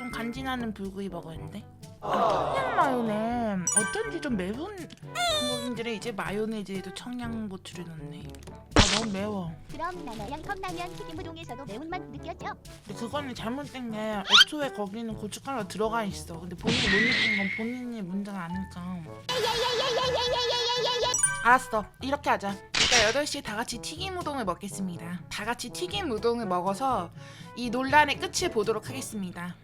좀 간지나는 불구이 먹었는데? 청양 마요네. 어쩐지 좀 매운 부모님들의 이제 마요네즈에도 청양고추를 넣네. 아 너무 매워. 그럼 나나양 컵라면 튀김우동에서도 매운맛 느꼈죠? 근데 그거는 잘못된 게 애초에 거기는 고춧가루가 들어가 있어. 근데 본인이 못 느낀 건 본인의 문제가 아닐까. 알았어. 이렇게 하자. 이따 8시에 다 같이 튀김 우동을 먹겠습니다. 다 같이 튀김 우동을 먹어서 이 논란의 끝을 보도록 하겠습니다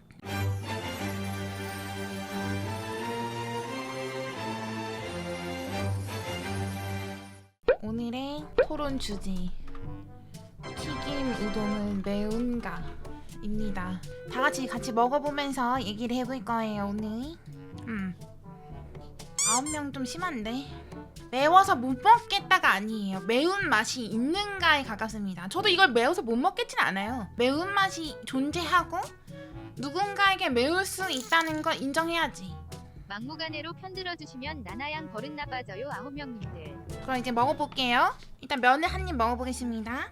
오늘의 토론 주제 튀김 우동은 매운가? 입니다. 다 같이 같이 먹어보면서 얘기를 해볼 거예요 오늘. 음. 아홉 명 좀 심한데. 매워서 못 먹겠다가 아니에요. 매운 맛이 있는가에 가깝습니다. 저도 이걸 매워서 못 먹겠진 않아요. 매운 맛이 존재하고 누군가에게 매울 수 있다는 걸 인정해야지. 막무가내로 편들어 주시면 나나양 버릇 나빠져요 아홉 명님들. 그럼 이제 먹어볼게요. 일단 면을 한 입 먹어보겠습니다.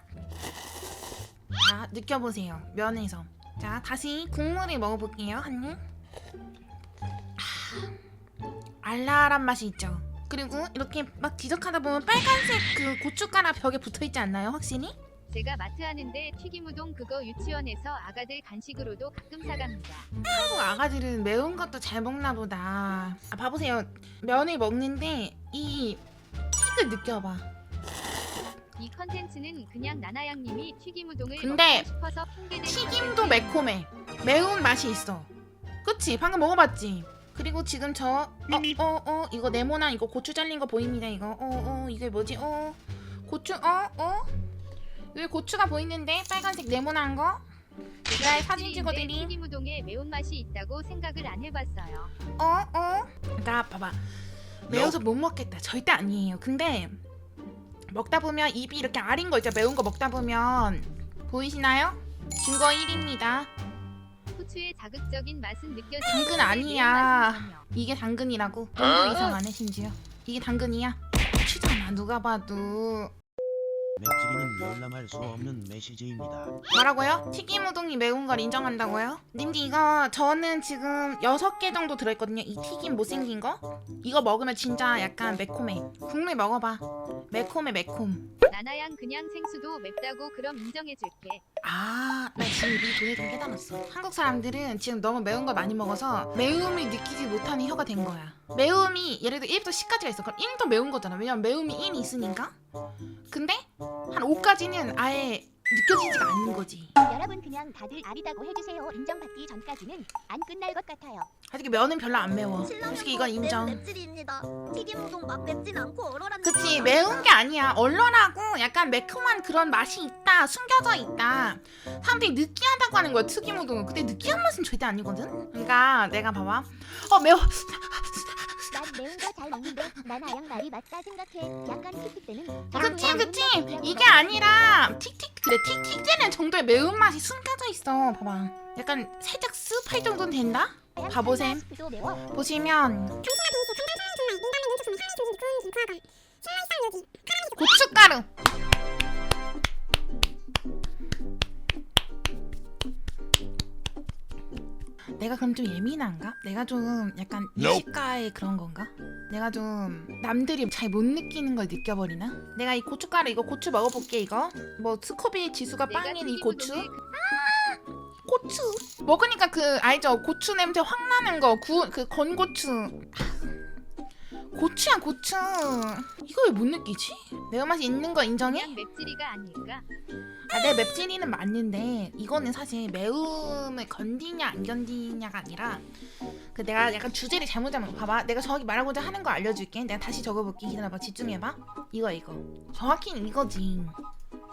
자, 느껴보세요. 면에서. 자, 다시 국물을 먹어볼게요. 한 입. 아, 알랄한 맛이 있죠. 그리고 이렇게 막 지적하다 보면 빨간색 그 고춧가루 벽에 붙어 있지 않나요? 확실히? 제가 마트 하는데 튀김우동 그거 유치원에서 아가들 간식으로도 가끔 사갑니다. 한국 아가들은 매운 것도 잘 먹나 보다. 아, 봐보세요. 면을 먹는데 이 킥을 느껴봐. 이 컨텐츠는 그냥 나나양님이 튀김우동을 근데 먹고 싶어서 핑계대는 튀김도 컨텐츠예요. 매콤해. 매운 맛이 있어. 그치? 방금 먹어봤지? 그리고 지금 저, 어, 어, 어, 이거 네모난 이거 고추 잘린 거 보입니다, 이거. 어, 어, 이게 뭐지? 어, 고추, 어, 어? 여기 고추가 보이는데? 빨간색 네모난 거? 그날 사진 찌인데 찍어드린, 튀김우동에 매운맛이 있다고 생각을 안 해봤어요. 어, 어? 나 봐봐. 매워서 못 먹겠다. 절대 아니에요. 근데, 먹다 보면 입이 이렇게 아린 거 있죠? 매운 거 먹다 보면. 보이시나요? 증거 1입니다. 후추의 자극적인 맛은 느껴지는데 당근 아니야. 이게 당근이라고? 5도 이상 안해 심지어 이게 당근이야? 추잖아 누가 봐도 맵찔이는 열람할 수 없는 메시지입니다. 뭐라고요? 튀김 우동이 매운 걸 인정한다고요? 님들 이거 저는 지금 6개 정도 들어있거든요 이 튀김 못생긴 거 이거 먹으면 진짜 약간 매콤해 국물 먹어봐 매콤해 매콤 나나양 그냥 생수도 맵다고 그럼 인정해줄게. 아, 나 지금 이좀 깨달았어. 한국 사람들은 지금 너무 매운 걸 많이 먹어서 매움을 느끼지 못하는 혀가 된 거야. 매움이 예를 들어 1부터 10까지가 있어. 그럼 1도 매운 거잖아. 왜냐면 매움이 1이 있으니까. 근데 한 5까지는 아예 느껴지지가 않는 거지. 여러분 그냥 다들 아리다고 해주세요. 인정받기 전까지는 안 끝날 것 같아요. 솔직히 면은 별로 안 매워. 솔직히 이건 인정. 맵찔입니다. 튀김 우동 맛 맵진 않고 얼얼한 그치 매운 게 아니야 얼얼하고 약간 매콤한 그런 맛이 있다 숨겨져 있다 사람들이 느끼하다고 하는 거야 튀김 우동은 근데 느끼한 맛은 절대 아니거든 그러니까 내가 봐봐 어 매워 난 매운 거 잘 먹는데 나나양 말이 맞다 생각해. 약간 틱틱대는. 그치 그치 이게 아니라 틱틱 그래 틱틱대는 정도의 매운맛이 숨겨져 있어 봐봐 약간 살짝 습할 정도는 된다? 바보셈. 보시면 고춧가루 내가 그럼 좀 예민한가? 내가 좀 약간. 미식가의 그런 건가? 내가 좀 남들이 잘 못 느끼는 걸 느껴버리나? 내가 이 고춧가루 이거 고추 먹어볼게 이거 뭐 스코빌 지수가 내가 빵인 이 고추 튀김우동을 고추 먹으니까 그 알죠 고추 냄새 확 나는 거구그 건고추 고추야 고추 이거 왜 못 느끼지? 매운맛이 있는 거 인정해? 그냥 맵찔이가 아닐까? 아, 내 맵찔이는 맞는데 이거는 사실 매움을 건디냐 안 건디냐가 아니라 그 내가 약간 주제를 잘못 잡은 거. 봐봐. 내가 정확히 말하고자 하는 거 알려줄게. 내가 다시 적어볼게. 기다려봐. 집중해봐. 이거 이거. 정확히는 이거지.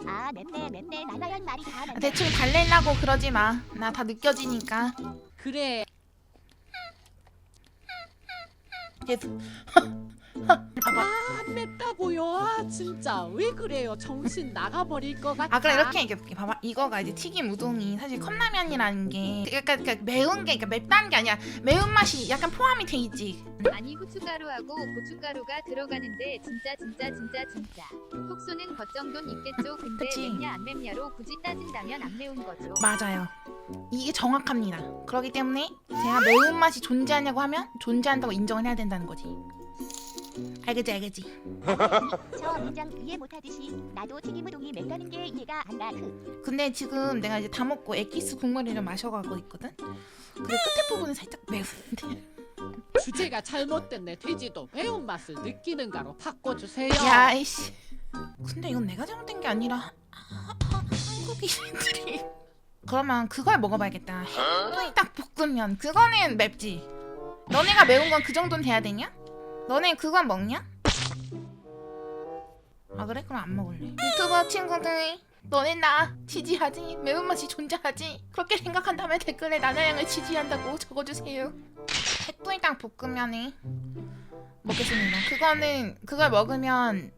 아 맵네 맵네. 나나양 말이 다 아, 맞네. 대충 달래려고 그러지 마 나 다 느껴지니까. 그래. 계속 안 맵다고요? 아, 진짜. 왜 그래요? 정신 나가버릴 것 같아. 아 그래 이렇게 얘기해볼게 봐봐. 이거가 이제 튀김 우동이 사실 컵라면이라는 게 약간 그러니까 매운 게 그러니까 맵다는 게 아니라 매운맛이 약간 포함이 돼 있지. 아니 후춧가루하고 고춧가루가 들어가는데 진짜 진짜 진짜 진짜. 속 쏘는 것 정도는 있겠죠. 근데 그치. 맵냐 안 맵냐로 굳이 따진다면 안 매운 거죠. 맞아요. 이게 정확합니다. 그렇기 때문에 제가 매운맛이 존재하냐고 하면 존재한다고 인정을 해야 된다는 거지 알겠지 알겠지. 저 문장 이해 못하듯이 나도 튀김 우동이 맵다는 게 이해가 안 가. 그 근데 지금 내가 이제 다 먹고 엑기스 국물을 좀 마셔가고 있거든? 근데 끝에 부분은 살짝 매운데. 주제가 잘못됐네. 돼지도 매운맛을 느끼는 가로 바꿔주세요. 야 이씨. 근데 이건 내가 잘못된 게 아니라 하- 하- 하- 한국인들이. 그러면 그걸 먹어봐야겠다. 햄이 딱 볶으면 그거는 맵지. 너네가 매운 건 그 정도는 돼야 되냐? 너네 그건 먹냐? 아 그래? 그럼 안 먹을래 유튜버 친구들 너네 나 지지하지 매운맛이 존재하지 그렇게 생각한다면 댓글에 나나양을 지지한다고 적어주세요 햇불당 볶음면이 먹겠습니다. 그거는 그걸 먹으면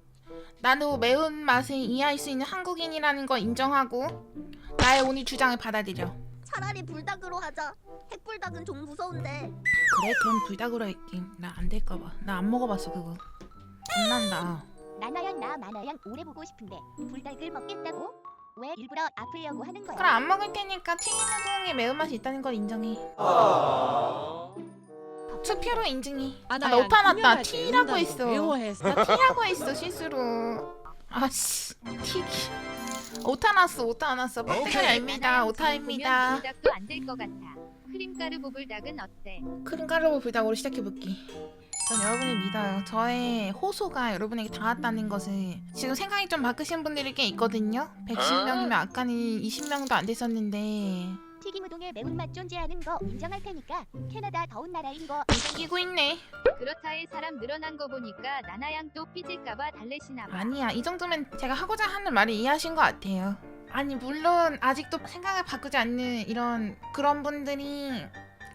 나도 매운 맛을 이해할 수 있는 한국인이라는 걸 인정하고 나의 오늘 주장을 받아들여. 차라리 불닭으로 하자. 핵불닭은 좀 무서운데. 그래 그럼 불닭으로 할게. 나 안 될까 봐. 나 안 먹어봤어 그거. 겁난다. 나나양 나 마나양 오래 보고 싶은데 불닭을 먹겠다고? 왜 일부러 아프려고 하는 거야? 그럼 안 먹을 테니까 튀김 우동에 매운맛이 있다는 걸 인정해. 투표로 인증해. 아, 나 오타 났다. T라고 했어. 나 T라고 했어 실수로. 아씨 튀기. 오타 났어 오타 났어. 빡대가 얄밉다 나나양 오타입니다. 지금 보면 불닭도 안 될 것 같아 크림가루 보불닭은 어때? 큰 가루보 불닭으로 시작해볼게. 전 여러분을 믿어요. 저의 호소가 여러분에게 닿았다는 것을 지금 생각이 좀 바뀌신 분들이 꽤 있거든요. 110명이면 아까는 20명도 안 됐었는데 튀김 우동에 매운맛 존재하는 거 인정할 테니까 캐나다 더운 나라인 거 끼고 있네. 그렇다해 사람 늘어난 거 보니까 나나양 또 삐질까봐 달래시나 봐 아니야 이 정도면 제가 하고자 하는 말을 이해하신 것 같아요. 아니 물론 아직도 생각을 바꾸지 않는 이런 그런 분들이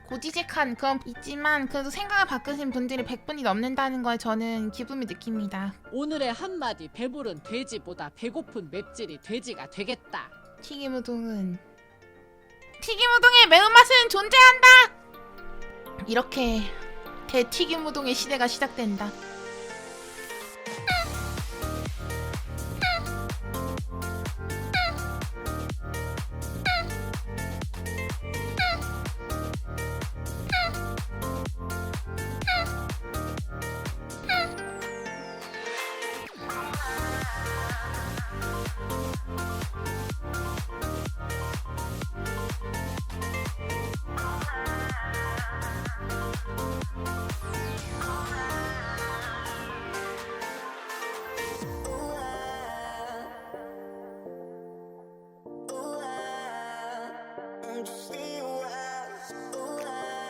고지식한 그런 있지만 그래도 생각을 바꾸신 분들이 100분이 넘는다는 걸 저는 기쁨을 느낍니다. 오늘의 한마디 배부른 돼지보다 배고픈 맵찔이 돼지가 되겠다. 튀김 우동은 튀김 우동의 매운맛은 존재한다. 이렇게 대튀김 우동의 시대가 시작된다.